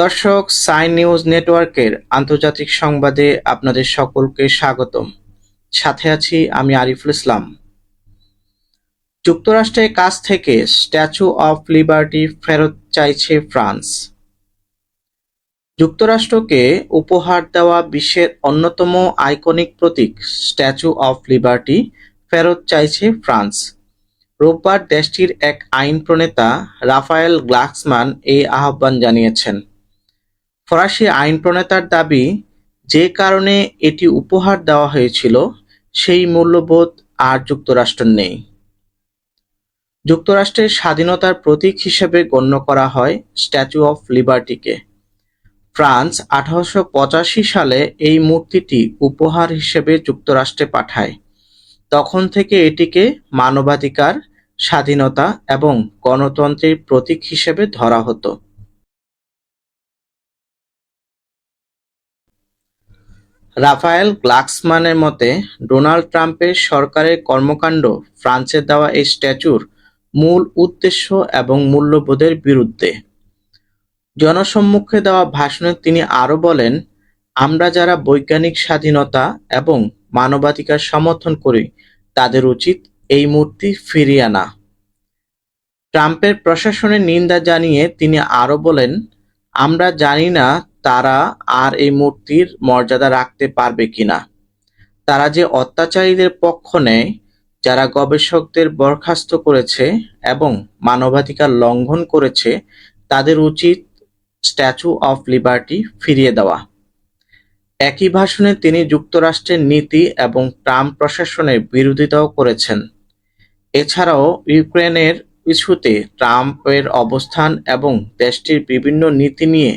দর্শক, সাই নিউজ নেটওয়ার্কের আন্তর্জাতিক সংবাদে আপনাদের সকলকে স্বাগতম। সাথে আছি আমি আরিফুল ইসলাম। যুক্তরাষ্ট্রের কাছ থেকে স্ট্যাচু অফ লিবার্টি ফেরত চাইছে ফ্রান্স। যুক্তরাষ্ট্রকে উপহার দেওয়া বিশ্বের অন্যতম আইকনিক প্রতীক স্ট্যাচু অফ লিবার্টি ফেরত চাইছে ফ্রান্স। রোববার দেশটির এক আইন প্রণেতা রাফায়েল গ্লাক্সমান এই আহ্বান জানিয়েছেন। ফরাসি আইন প্রণেতার দাবি, যে কারণে এটি উপহার দেওয়া হয়েছিল, সেই মূল্যবোধ আর যুক্তরাষ্ট্রের নেই। যুক্তরাষ্ট্রের স্বাধীনতার প্রতীক হিসেবে গণ্য করা হয় স্ট্যাচু অফ লিবার্টিকে। ফ্রান্স আঠারোশো পঁচাশি সালে এই মূর্তিটি উপহার হিসেবে যুক্তরাষ্ট্রে পাঠায়। তখন থেকে এটিকে মানবাধিকার, স্বাধীনতা এবং গণতন্ত্রের প্রতীক হিসেবে ধরা হতো। রাফায়েল গ্লাক্সমানের মতে, ডোনাল্ড ট্রাম্পের সরকারের কর্মকাণ্ড ফ্রান্সের দেওয়া এই স্ট্যাচুর মূল উদ্দেশ্য এবং মূল্যবোধের বিরুদ্ধে। জনসম্মুখে দেওয়া ভাষণে তিনি আরও বলেন, আমরা যারা বৈজ্ঞানিক স্বাধীনতা এবং মানবাধিকার সমর্থন করি, তাদের উচিত এই মূর্তি ফিরিয়ে আনা। ট্রাম্পের প্রশাসনের নিন্দা জানিয়ে তিনি আরও বলেন, আমরা জানি না তারা আর এই মূর্তির মর্যাদা রাখতে পারবে কিনা। তারা যে অত্যাচারীদের পক্ষ নেয়, যারা গবেষকদের বরখাস্ত করেছে এবং মানবাধিকার লঙ্ঘন করেছে, তাদের উচিত স্ট্যাচু অফ লিবার্টি ফিরিয়ে দেওয়া। একই ভাষণে তিনি যুক্তরাষ্ট্রের নীতি এবং ট্রাম্প প্রশাসনের বিরোধিতাও করেছেন। এছাড়াও ইউক্রেনের ইস্যুতে ট্রাম্পের অবস্থান এবং দেশটির বিভিন্ন নীতি নিয়ে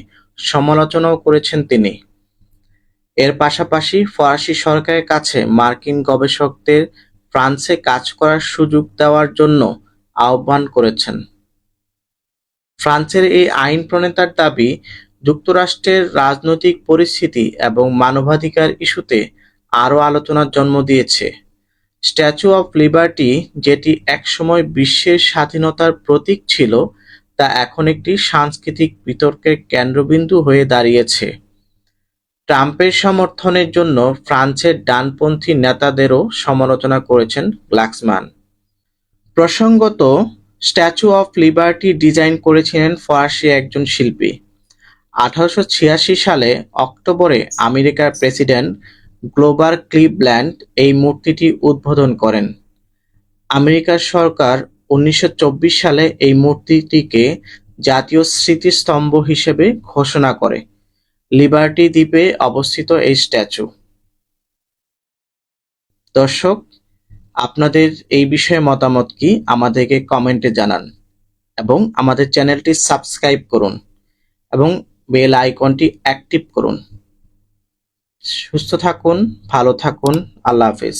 সমালোচনাও করেছেন তিনি। এর পাশাপাশি ফরাসি সরকারের কাছে মার্কিন গবেষকদের ফ্রান্সে কাজ করার সুযোগ দেওয়ার জন্য আহ্বান করেছেন। ফ্রান্সের এই আইন প্রণেতার দাবি, যুক্তরাষ্ট্রের রাজনৈতিক পরিস্থিতি এবং মানবাধিকার ইস্যুতে আরও আলোচনার জন্ম দিয়েছে। স্ট্যাচু অফ লিবার্টি, যেটি একসময় বিশ্বের স্বাধীনতার প্রতীক ছিল তা এখন একটি সাংস্কৃতিক বিতর্কের কেন্দ্রবিন্দু হয়ে দাঁড়িয়েছে। ট্রাম্পের সমর্থনের জন্য ফ্রান্সের ডানপন্থী নেতাদেরও সমালোচনা করেছেন গ্লাক্সমান। প্রসঙ্গত, স্ট্যাচু অফ লিবার্টি ডিজাইন করেছিলেন ফরাসি একজন শিল্পী। আঠারোশো ছিয়াশি সালে অক্টোবরে আমেরিকার প্রেসিডেন্ট গ্লোবার ক্লিভল্যান্ড এই মূর্তিটি উদ্বোধন করেন। আমেরিকার সরকার উনিশশো চব্বিশ সালে এই মূর্তিটিকে জাতীয় স্মৃতিস্তম্ভ হিসেবে ঘোষণা করে। লিবার্টি দ্বীপে অবস্থিত এই স্ট্যাচু। দর্শক, আপনাদের এই বিষয়ে মতামত কি আমাদেরকে কমেন্টে জানান এবং আমাদের চ্যানেলটি সাবস্ক্রাইব করুন এবং বেল আইকনটি অ্যাক্টিভ করুন। সুস্থ থাকুন, ভালো থাকুন, আল্লাহ হাফিজ।